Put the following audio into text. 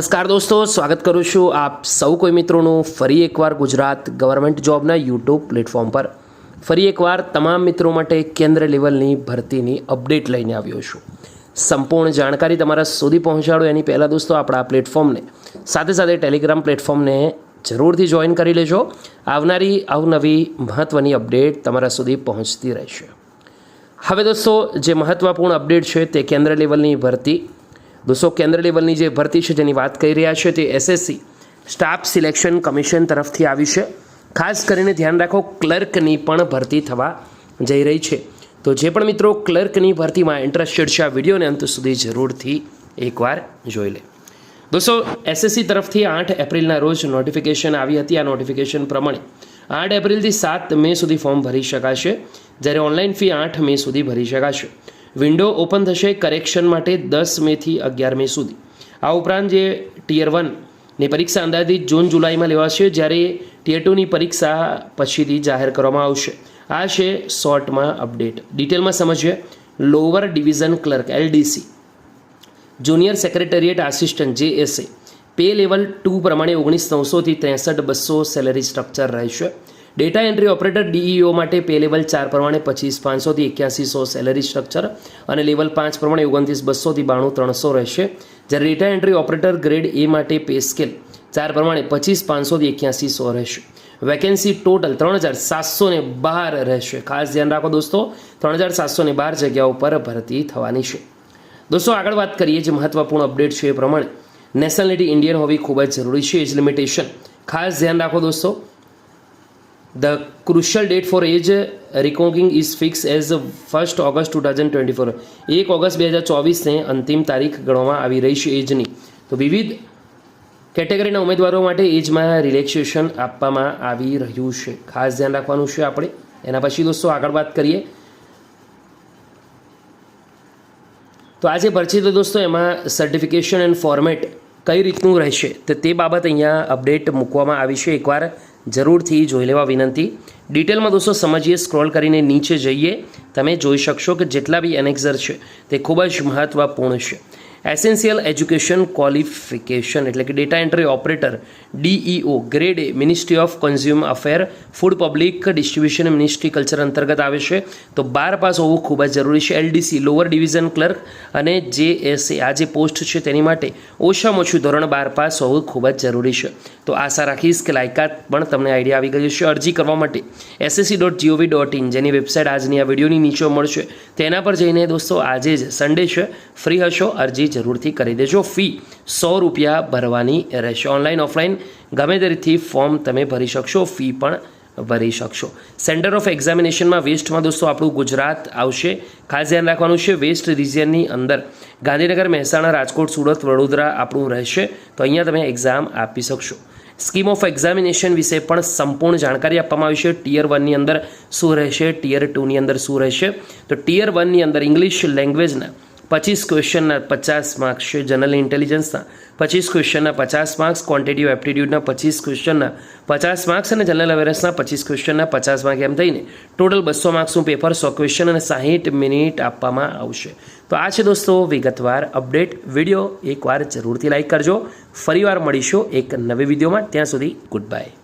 નમસ્કાર દોસ્તો, સ્વાગત કરું છું આપ સૌ કોઈ મિત્રોનું ફરી એકવાર ગુજરાત ગવર્મેન્ટ જોબના યુટ્યુબ પ્લેટફોર્મ પર. ફરી એકવાર તમામ મિત્રો માટે કેન્દ્ર લેવલની ભરતીની અપડેટ લઈને આવ્યો છું. સંપૂર્ણ જાણકારી તમારા સુધી પહોંચાડો એની પહેલાં દોસ્તો આપણા પ્લેટફોર્મને. સાથે સાથે ટેલિગ્રામ પ્લેટફોર્મને જરૂરથી જોઈન કરી લેજો. આવનારી અવનવી મહત્ત્વની અપડેટ તમારા સુધી પહોંચતી રહેશે. હવે દોસ્તો, જે મહત્ત્વપૂર્ણ અપડેટ છે તે કેન્દ્ર લેવલની ભરતી દોસ્તો કેન્દ્ર લેવલની જે ભરતી છે જેની વાત કરી રહ્યા છે તે એસએસસી સ્ટાફ સિલેક્શન કમિશન તરફથી આવી છે. ખાસ કરીને ધ્યાન રાખો, ક્લર્કની પણ ભરતી થવા જઈ રહી છે. તો જે પણ મિત્રો ક્લર્કની ભરતીમાં ઇન્ટરેસ્ટેડ છે, આ વિડીયોને અંત સુધી જરૂરથી એકવાર જોઈ લે. દોસ્તો એસએસસી તરફથી આઠ એપ્રિલના રોજ નોટિફિકેશન આવી હતી. આ નોટિફિકેશન પ્રમાણે આઠ એપ્રિલથી સાત મે સુધી ફોર્મ ભરી શકાશે. જ્યારે ઓનલાઈન ફી આઠ મે સુધી ભરી શકાશે. વિન્ડો ઓપન થશે કરેક્શન માટે દસ મેથી અગિયાર મે સુધી. આ ઉપરાંત જે ટીયર વનની પરીક્ષા અંદાજિત જૂન જુલાઈમાં લેવાશે, જ્યારે ટીયર ટુની પરીક્ષા પછીથી જાહેર કરવામાં આવશે. આ છે શોર્ટમાં અપડેટ. ડિટેલમાં સમજીએ. Lower division clerk, LDC. Junior secretariat assistant, JSA. Pay level two પ્રમાણે ઓગણીસ નવસોથી ત્રેસઠ બસો સેલરી સ્ટ્રક્ચર રહેશે. ડેટા એન્ટ્રી ઓપરેટર ડીઈઓ માટે પે લેવલ ચાર પ્રમાણે પચીસ પાંચસોથી એક્યાસીસો સેલરી સ્ટ્રક્ચર અને લેવલ પાંચ પ્રમાણે ઓગણત્રીસ બસોથી બાણું ત્રણસો રહેશે. જ્યારે data entry operator grade A માટે પે સ્કેલ ચાર પ્રમાણે પચીસ પાંચસોથી એક્યાસીસો રહેશે. વેકેન્સી ટોટલ ત્રણ હજાર સાતસો ને બાર રહેશે. ખાસ ધ્યાન રાખો દોસ્તો, ત્રણ હજાર સાતસો ને બાર જગ્યાઓ પર ભરતી થવાની છે. દોસ્તો, આગળ વાત કરીએ જે મહત્વપૂર્ણ અપડેટ છે એ પ્રમાણે. નેશનાલિટી ઇન્ડિયન હોવી ખૂબ જ જરૂરી છે. એજ લિમિટેશન ખાસ ધ્યાન રાખો દોસ્તો the crucial date for age reckoning is fix as first August two thousand twenty four એક ઓગસ્ટ બે હજાર ચોવીસને અંતિમ તારીખ ગણવામાં આવી રહી છે એજની. તો વિવિધ કેટેગરીના ઉમેદવારો માટે એજમાં રિલેક્સેશન આપવામાં આવી રહ્યું છે. ખાસ ધ્યાન રાખવાનું છે આપણે. એના પછી દોસ્તો આગળ વાત કરીએ. તો આજે ભરતી તો દોસ્તો એમાં સર્ટિફિકેશન એન્ડ ફોર્મેટ કઈ રીતનું રહેશે? તો તે બાબત અહીંયા અપડેટ મૂકવામાં આવી છે એકવાર. જરૂરથી જોઈ લેવા વિનંતી. ડિટેલમાં દોસ્તો સમજીએ, સ્ક્રોલ કરીને નીચે જઈએ. તમે જોઈ શકશો કે જેટલા બી એનેક્ઝર છે, તે ખૂબ જ મહત્ત્વપૂર્ણ છે. એસેન્શિયલ એજ્યુકેશન ક્વોલિફિકેશન એટલે કે data entry operator DEO grade A ministry of consumer affair food public distribution ministry culture અંતર્ગત આવે છે. તો બાર પાસ હોવું ખૂબ જ જરૂરી છે. એલડીસી લોઅર ડિવિઝન ક્લર્ક અને જે એસ આ જે પોસ્ટ છે તેની માટે ઓછામાં ઓછું ધોરણ બાર પાસ હોવું ખૂબ જ જરૂરી છે. તો આશા રાખીશ કે લાયકાત પણ તમને આઈડિયા આવી ગયો છે અરજી કરવા માટે SSC dot GOV dot in જેની વેબસાઇટ આજની આ વિડીયોની નીચે મળશે. તેના પર જઈને દોસ્તો, આજે જ સન્ડે છે. ફ્રી હશો, અરજી જરૂરથી કરી દેજો. ફી સો રૂપિયા ભરવાની રહેશે ઓનલાઈન ઓફલાઈન ગમે તે ફોર્મ તમે ભરી શકશો ફી પણ ભરી શકશો. સેન્ટર ઓફ એક્ઝામિનેશનમાં વેસ્ટમાં દોસ્તો આપણું ગુજરાત આવશે. ખાસ ધ્યાન રાખવાનું છે વેસ્ટ રિજિયનની અંદર ગાંધીનગર, મહેસાણા, રાજકોટ, સુરત, વડોદરા આપણું રહેશે. તો અહીંયા તમે એક્ઝામ આપી શકશો. સ્કીમ ઓફ એક્ઝામિનેશન વિશે પણ સંપૂર્ણ જાણકારી આપવામાં આવી છે. ટીયર વનની અંદર શું રહેશે ટિયર ટુની અંદર શું રહેશે? તો ટીયર વનની અંદર ઇંગ્લિશ લેંગ્વેજના પચીસ ક્વેશ્ચનના પચાસ માર્ક્સ છે જનરલ ઇન્ટેલિજન્સના. પચીસ ક્વેશ્ચનના પચાસ માર્ક્સ ક્વોન્ટિટી એપ્ટિટ્યૂડના પચીસ ક્વેશ્ચનના પચાસ માર્ક્સ અને જનરલ અવેરન્સના પચીસ ક્વેશ્ચનના પચાસ માર્ક એમ થઈને ટોટલ બસો માર્ક્સનું પેપર સો ક્વેશ્ચન અને સાહીઠ મિનિટ આપવામાં આવશે. તો આ છે દોસ્તો વિગતવાર અપડેટ વીડિયો એકવાર જરૂરથી લાઇક કરજો. ફરીવાર મળીશું એક નવી વિડીયોમાં ત્યાં સુધી ગુડ બાય